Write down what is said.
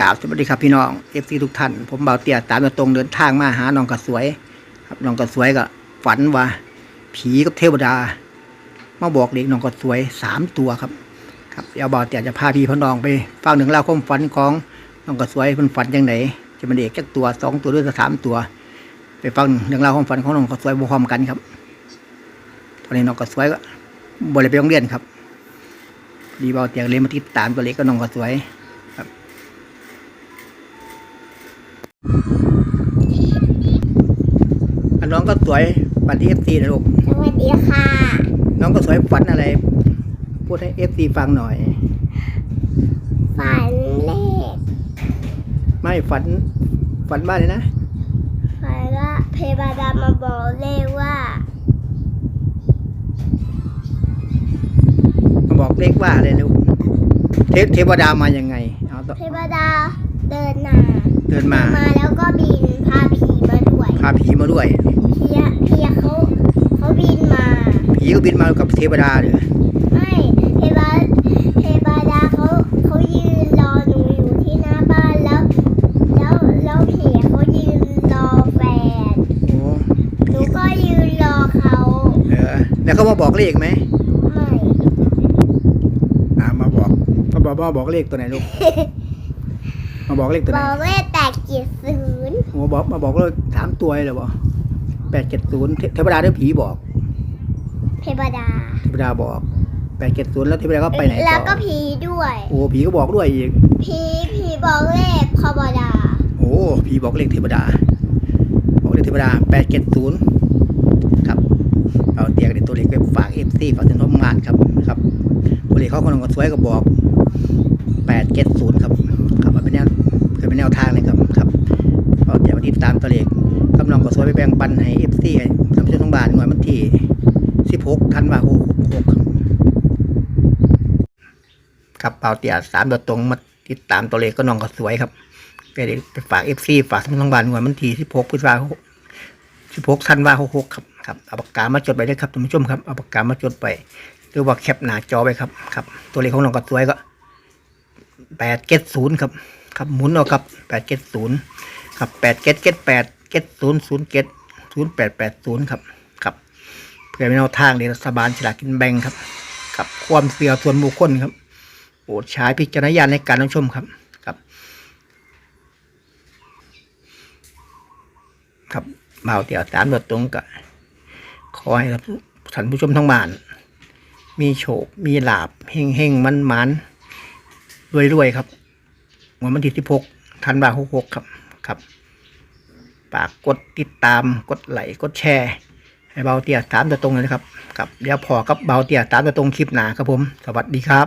กล่าวสวัสดีครับพี่น้องเอฟซีทุกท่าน ผมเบาเตี่ยตามมาตรงเดินทางมาหาน้องกระสวย ครับน้องกระสวยก็ฝันว่า ผีกับเทวดา มาบอกเด็กน้องกระสวยสามตัวครับ ครับเดี๋ยวเบาเตี่ยจะพาพี่พน้องไปฟังหนึ่งเล่าความฝันของน้องกระสวยเป็นฝันยังไงจะเป็นเด็กจักตัวสองตัวหรือสามตัว ไปฟังเรื่องราความฝันของน้องกระสวยพร้อมกันครับ ตอนนี้น้องกระสวยก็บริไปโรงเรียนครับดีเบาเตี่ยเลยมาติดตามตัวเล็กก็น้องกระสวย น้องก็สวยฝันที่เอฟซีนะลูกสวัสดีค่ะ น้องก็สวยฝันอะไร พูดให้เอฟซีฟังหน่อย ฝันเลขไม่ฝันฝันบ้านเลยนะ ฝันว่าเพบาดามาบอกเลขว่ามาบอกเลขว่าอะไรลูกเทพเทวดามายังไงเอาต่อเพบาดาเดินมา เดินมา มาแล้วก็บินพาผีมาด้วย พาผีมาด้วยเพียเพียเขาเขาบินมา ผีก็บินมากับเทวดาเลยไม่เพบาเพบาดาเขาเขายืนรอหนูอยู่ที่หน้าบ้านแล้ว แล้วแล้วผีเขายืนรอแฟนโอ้หนูก็ยืนรอเขาเออแล้วเขามาบอกเลขไหมไม่อ่ามาบอกมาบอกมาบอกเลขตัวไหนลูกมาบอกเลขตัวไหบน อกเลขแปดเจ็ดศูนย์ โอ้บอกมาบอกเลขสามตัวเลยเหรอบอกแปดเจ็ดศูนย์เทวดาหรือผีบอกเพบาดา เทวดาบอกแปดเจ็ดศูนย์แล้วเทวดาก็ไปไหนแล้วต่ก็อผีด้วย โอ้ผีก็บอกด้วยอีก ผีผีบอกเลขพบดา โอ้ผีบอกเลขเทวดา บอกเลขเทวดาแปดเจ็ดศูนย์ครับเอาเตียงในตัวเลขไปฝากเอฟซีฝากถึงทำงานครับครับตัวเลขเขาคนก็สวยก็บอกแปดเจ็ดศูนย์ครับครับมันเป็นแนวเคยเป็นแนวทางเลยครับครับเอาเติดตามตัวเลขกำลังก็สวยไปแบ่งปันให้เอฟซีให้ทำช่วยทั้งบ้านหน่วยมันที่สิบหกธันวาคมหกครับเปล่าเตียสามตัวตรงมาติดตามตัวเลขก็น้องก็สวยครับไปไปฝากเอฟซีฝากทั้งโรงพยาบาลหัวมันทีสิบหกพฤษภาคมสิบหกธันวาหกหกครับครับเอาปากกามาจดไปเลยครับท่านผู้ชมครับเอาปากกามาจดไปหรือว่าแคปหน้าจอไปครับครับ ตัวเลขของน้องก็สวยก็แปดเจ็ดศูนย์ครับ ครับหมุนเอาครับแปดเจ็ดศูนย์ ครับแปดเจ็ดเจ็ดแปดเจ็ดศูนย์ศูนย์เจ็ดศูนย์แปดแปดศูนย์ครับครับเพื่อเป็นแนวทางในรัฐบาลฉลากกินแบ่งครับกับความเสื่อส่วนบุคคลครับโปรดใช้พิจารณญาณในการรับชมครับครับ ครับเบาเตี่ยวตามตัวตรงกะขอให้ท่านผู้ชมทั้งบ้าน มีโชค มีลาบเฮงเฮงมันมันรวยรวยครับวันวันที่สิบหกธันวาหกหกครับ ครับฝากกดติดตามกดไลค์กดแชร์ ให้เบาเตียตามตัวตรงเลยนะครับครับเดี๋ยวพอกับเบาเตียตามตัวตรงคลิปหนาครับผม สวัสดีครับ